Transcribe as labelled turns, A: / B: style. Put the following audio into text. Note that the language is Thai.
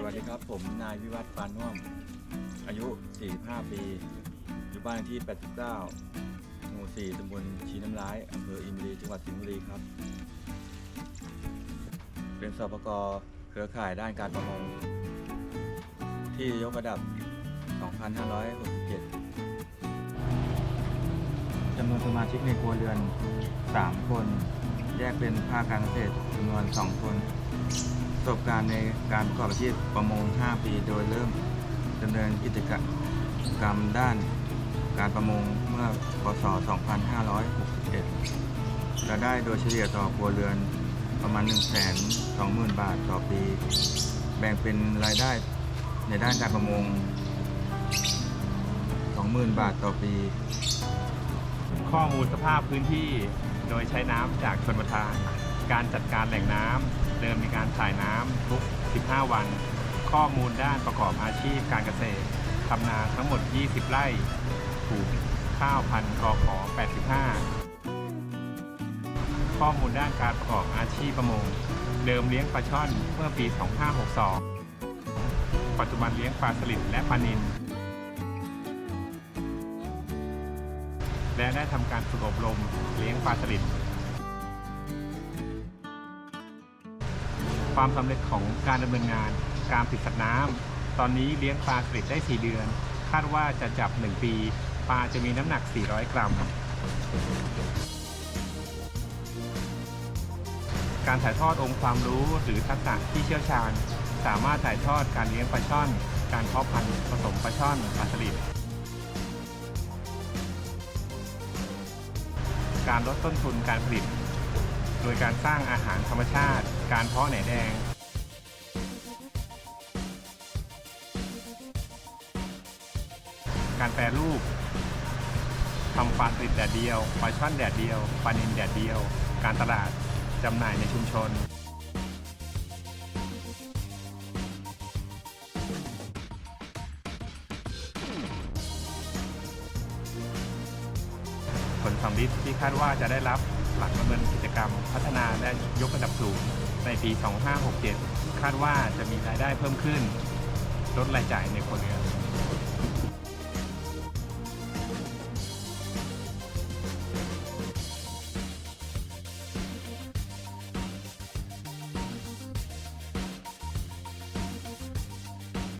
A: สวัสดีครับ ผมนายวิวัฒน์ฟานน่วม อายุ 45 ปี อยู่บ้านที่ 89 หมู่ 4ตำบลชีน้ำร้ายอำเภออินบุรีจังหวัดสิงห์บุรีครับ เป็นสปกเครือข่ายด้านการประมง ที่ยกระดับ 2567จำนวนสมาชิกในครัวเรือน 3 คน แยกเป็นภาคการเกษตรจำนวน 2 คนประสบการณ์ในการประกอบอาชีพประมง 5 ปี โดยเริ่มดำเนินกิจกรรมด้านการประมงเมื่อพศ 2561รายได้โดยเฉลี่ยต่อครัวเรือนประมาณ 1 2 0 0 0 0 บาทต่อปี แบ่งเป็นรายได้ในด้านการประมง 20,000 บาทต่อปี
B: ข้อมูลสภาพพื้นที่ โดยใช้น้ำจากชนประทาน การจัดการแหล่งน้ำเดิมมีการถ่ายน้ำทุก 15 วัน ข้อมูลด้านประกอบอาชีพการเกษตรทำนาทั้งหมด 20 ไร่ปลูกข้าวพันธุ์กขอ85 ข้อมูลด้านการประกอบอาชีพประมง เดิมเลี้ยงปลาช่อนเมื่อปี 2562 ปัจจุบันเลี้ยงปลาสลิดและปลานิล และได้ทำการฝึกอบรมเลี้ยงปลาสลิดความสำเร็จของการดำเนินงานการปิดสัตว์น้ำตอนนี้เลี้ยงปลาสลิดได้ 4 เดือน คาดว่าจะจับ 1 ปี ปลาจะมีน้ำหนัก 400 กรัม การถ่ายทอดองค์ความรู้หรือทักษะที่เชี่ยวชาญ สามารถถ่ายทอดการเลี้ยงปลาช่อน การเพาะพันธุ์ผสมปลาช่อนปลาสลิด การลดต้นทุนการผลิต โดยการสร้างอาหารธรรมชาติ การเพาะแหนแดง การแปรรูปทำปลาสลิดแดดเดียวปลาช่อนแดดเดียวปลานินแดดเดียว การตลาดจำหน่ายในชุมชน ลสำลิดที่คาดว่าจะได้รับหลักดำเนินกิจกรรม พัฒนาและยกระดับสูงในปี 2567 คาดว่าจะมีรายได้เพิ่มขึ้น ลดรายจ่ายในคนเรือน